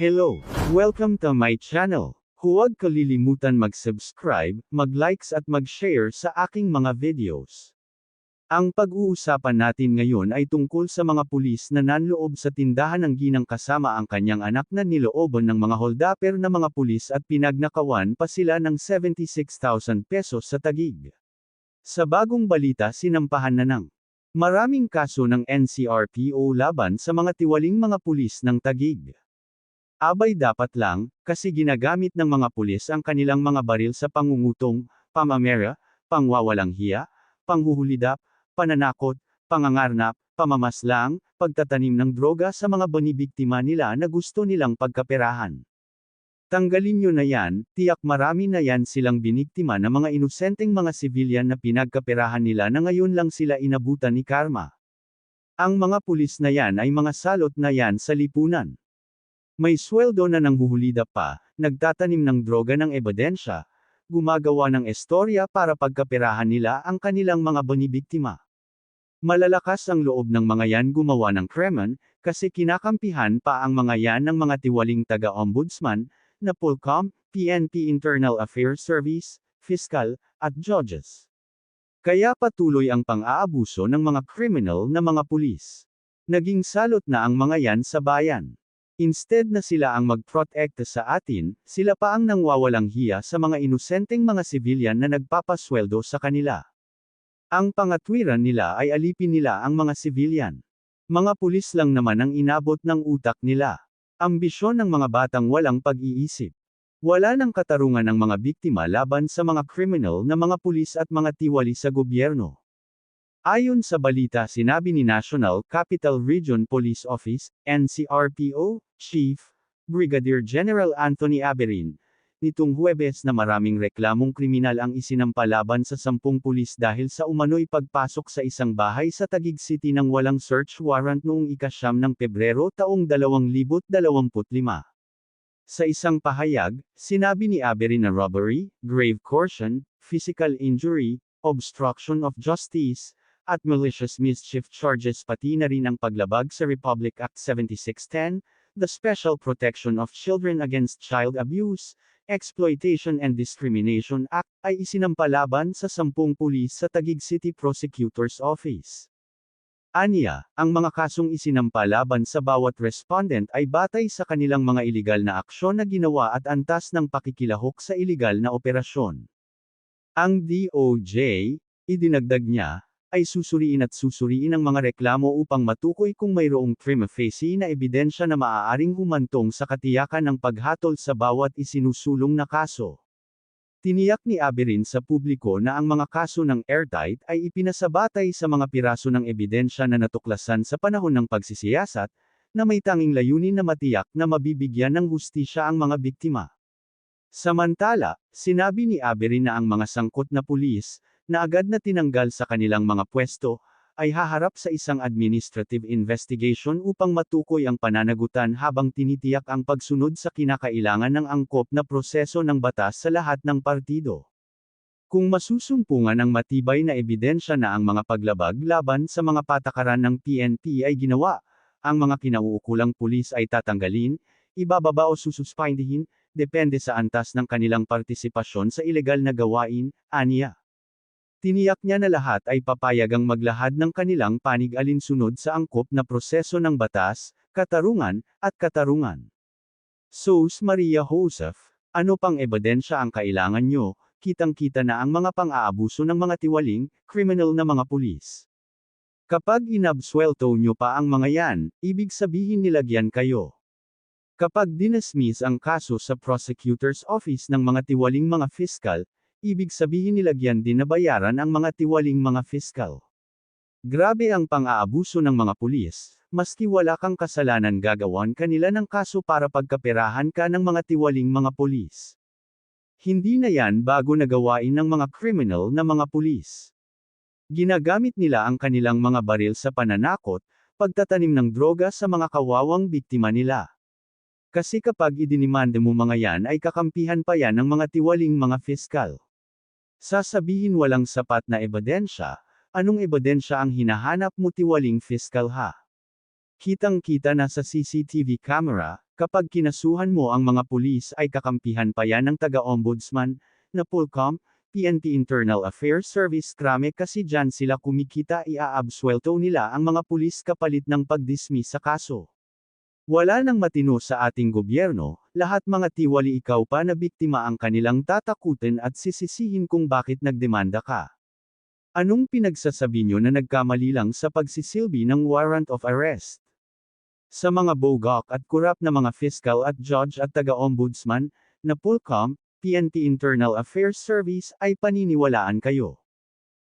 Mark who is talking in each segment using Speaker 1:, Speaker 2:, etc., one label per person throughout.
Speaker 1: Hello! Welcome to my channel. Huwag kalilimutan mag-subscribe, mag-likes at mag-share sa aking mga videos. Ang pag-uusapan natin ngayon ay tungkol sa mga pulis na nanloob sa tindahan ng ginang kasama ang kanyang anak na nilooban ng mga holdaper na mga pulis at pinagnakawan pa sila ng 76,000 pesos sa tagig. Sa bagong balita sinampahan na ng maraming kaso ng NCRPO laban sa mga tiwaling mga pulis ng tagig. Abay dapat lang, kasi ginagamit ng mga pulis ang kanilang mga baril sa pangungutong, pamamera, pangwawalang hiya, panghuhulidap, pananakot, pangangarnap, pamamaslang, pagtatanim ng droga sa mga bonibiktima nila na gusto nilang pagkaperahan. Tanggalin nyo na yan, tiyak marami na yan silang biniktima ng mga inosenteng mga sibilyan na pinagkaperahan nila na ngayon lang sila inabutan ni karma. Ang mga pulis na yan ay mga salot na yan sa lipunan. May sweldo na nang huhulida pa, nagtatanim ng droga ng ebidensya, gumagawa ng estorya para pagkaperahan nila ang kanilang mga bonibiktima. Malalakas ang loob ng mga yan gumawa ng kremen, kasi kinakampihan pa ang mga yan ng mga tiwaling taga-ombudsman, na Polcom, PNP Internal Affairs Service, Fiscal, at Judges. Kaya patuloy ang pang-aabuso ng mga criminal na mga pulis. Naging salot na ang mga yan sa bayan. Instead na sila ang mag-protect sa atin, sila pa ang nangwawalang hiya sa mga inosenteng mga sibilyan na nagpapasweldo sa kanila. Ang pangatwiran nila ay alipin nila ang mga sibilyan. Mga pulis lang naman ang inabot ng utak nila. Ambisyon ng mga batang walang pag-iisip. Wala ng katarungan ng mga biktima laban sa mga criminal na mga pulis at mga tiwali sa gobyerno. Ayon sa balita sinabi ni National Capital Region Police Office, NCRPO, Chief, Brigadier General Anthony Aberin, nitong Huwebes na maraming reklamong kriminal ang isinampalaban sa sampung pulis dahil sa umano'y pagpasok sa isang bahay sa Taguig City ng walang search warrant noong ikasyam ng Pebrero taong 2025. Sa isang pahayag, sinabi ni Aberin na robbery, grave coercion, physical injury, obstruction of justice, at malicious mischief charges pati na rin ang paglabag sa Republic Act 7610, the Special Protection of Children Against Child Abuse, Exploitation and Discrimination Act, ay isinampalaban sa sampung pulis sa Taguig City Prosecutor's Office. Aniya, ang mga kasong isinampalaban sa bawat respondent ay batay sa kanilang mga ilegal na aksyon na ginawa at antas ng pakikilahok sa ilegal na operasyon. Ang DOJ, idinagdag niya, ay susuriin at susuriin ang mga reklamo upang matukoy kung mayroong prima facie na ebidensya na maaaring humantong sa katiyakan ng paghatol sa bawat isinusulong na kaso. Tiniyak ni Aberin sa publiko na ang mga kaso ng airtight ay ipinasabatay sa mga piraso ng ebidensya na natuklasan sa panahon ng pagsisiyasat, na may tanging layunin na matiyak na mabibigyan ng hustisya ang mga biktima. Samantala, sinabi ni Aberin na ang mga sangkot na pulis, na agad na tinanggal sa kanilang mga pwesto, ay haharap sa isang administrative investigation upang matukoy ang pananagutan habang tinitiyak ang pagsunod sa kinakailangan ng angkop na proseso ng batas sa lahat ng partido. Kung masusumpungan ng matibay na ebidensya na ang mga paglabag laban sa mga patakaran ng PNP ay ginawa, ang mga kinauukulang pulis ay tatanggalin, ibababa o sususpindihin, depende sa antas ng kanilang partisipasyon sa ilegal na gawain, aniya. Tiniyak niya na lahat ay papayagang maglahad ng kanilang panig alinsunod sa angkop na proseso ng batas, katarungan, at katarungan. Sos Maria Joseph, ano pang ebidensya ang kailangan nyo, kitang-kita na ang mga pang-aabuso ng mga tiwaling, criminal na mga pulis. Kapag inabswelto nyo pa ang mga yan, ibig sabihin nilagyan kayo. Kapag dinismiss ang kaso sa prosecutor's office ng mga tiwaling mga fiskal, Ibig sabihin nilagyan din na bayaran ang mga tiwaling mga fiskal. Grabe ang pang-aabuso ng mga pulis, maski wala kang kasalanan gagawan kanila ng kaso para pagkaperahan ka ng mga tiwaling mga pulis. Hindi na yan bago nagawain ng mga criminal na mga pulis. Ginagamit nila ang kanilang mga baril sa pananakot, pagtatanim ng droga sa mga kawawang biktima nila. Kasi kapag idinimande mo mga yan ay kakampihan pa yan ng mga tiwaling mga fiskal. Sasabihin walang sapat na ebidensya, anong ebidensya ang hinahanap mo tiwaling fiscal ha? Kitang-kita na sa CCTV camera, kapag kinasuhan mo ang mga pulis ay kakampihan pa yan ng taga-ombudsman, na Pulcom, PNP Internal Affairs Service krame kasi dyan sila kumikita iaabswelto nila ang mga pulis kapalit ng pag-dismiss sa kaso. Wala nang matino sa ating gobyerno, lahat mga tiwali ikaw pa na biktima ang kanilang tatakutin at sisisihin kung bakit nagdemanda ka. Anong pinagsasabi nyo na nagkamali lang sa pagsisilbi ng warrant of arrest? Sa mga bogok at kurap na mga fiscal at judge at taga-ombudsman, na Pulcom, PNP Internal Affairs Service ay paniniwalaan kayo.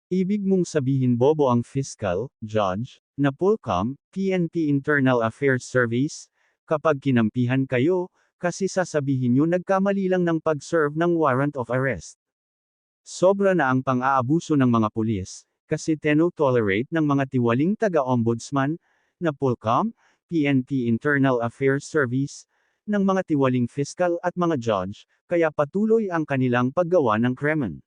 Speaker 1: Ibig mong sabihin bobo ang fiscal, judge, na Pulcom, PNP Internal Affairs Service, kapag kinampihan kayo, kasi sasabihin nyo nagkamali lang ng pag-serve ng warrant of arrest. Sobra na ang pang-aabuso ng mga pulis, kasi teno-tolerate ng mga tiwaling taga-ombudsman, na Pulcom, PNP Internal Affairs Service, ng mga tiwaling fiscal at mga judge, kaya patuloy ang kanilang paggawa ng kremen.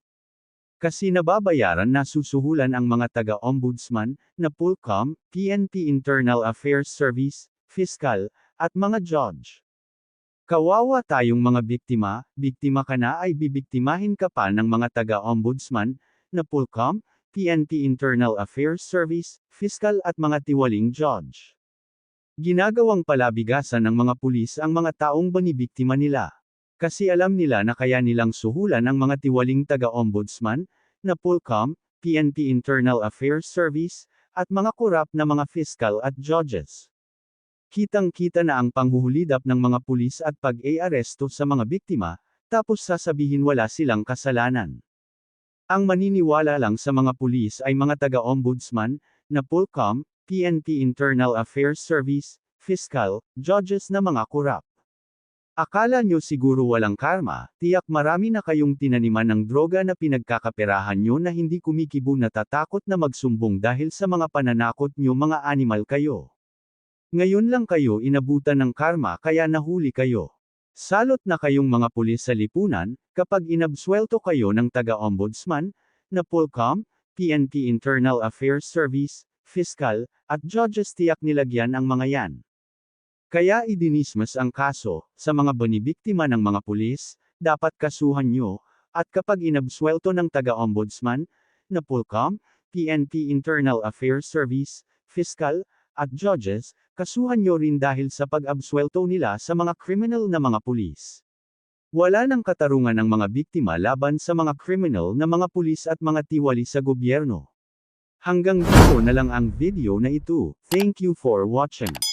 Speaker 1: Kasi nababayaran na susuhulan ang mga taga-ombudsman, na Pulcom, PNP Internal Affairs Service, fiscal, at mga judge. Kawawa tayong mga biktima, biktima ka na ay bibiktimahin ka pa ng mga taga-ombudsman, na Pulcom, PNP Internal Affairs Service, fiscal at mga tiwaling judge. Ginagawang palabigasan ng mga pulis ang mga taong banibiktima nila. Kasi alam nila na kaya nilang suhulan ang mga tiwaling taga-ombudsman, na Pulcom, PNP Internal Affairs Service, at mga kurap na mga fiscal at judges. Kitang-kita na ang panghuhulidap ng mga pulis at pag-e-aresto sa mga biktima, tapos sasabihin wala silang kasalanan. Ang maniniwala lang sa mga pulis ay mga taga-ombudsman, na Pulcom, PNP Internal Affairs Service, fiscal, judges na mga kurap. Akala nyo siguro walang karma, tiyak marami na kayong tinaniman ng droga na pinagkakaperahan nyo na hindi kumikibo na tatakot na magsumbong dahil sa mga pananakot nyo mga animal kayo. Ngayon lang kayo inabutan ng karma kaya nahuli kayo. Salot na kayong mga pulis sa lipunan, kapag inabswelto kayo ng taga-ombudsman, na Pulcom, PNP Internal Affairs Service, Fiscal, at judges tiyak nilagyan ang mga yan. Kaya idinismas ang kaso, sa mga banibiktima ng mga pulis, dapat kasuhan nyo, at kapag inabswelto ng taga-ombudsman, na Pulcom, PNP Internal Affairs Service, Fiscal, at judges, kasuhan nyo rin dahil sa pag-abswelto nila sa mga criminal na mga pulis. Wala nang katarungan ng mga biktima laban sa mga criminal na mga pulis at mga tiwali sa gobyerno. Hanggang dito na lang ang video na ito. Thank you for watching.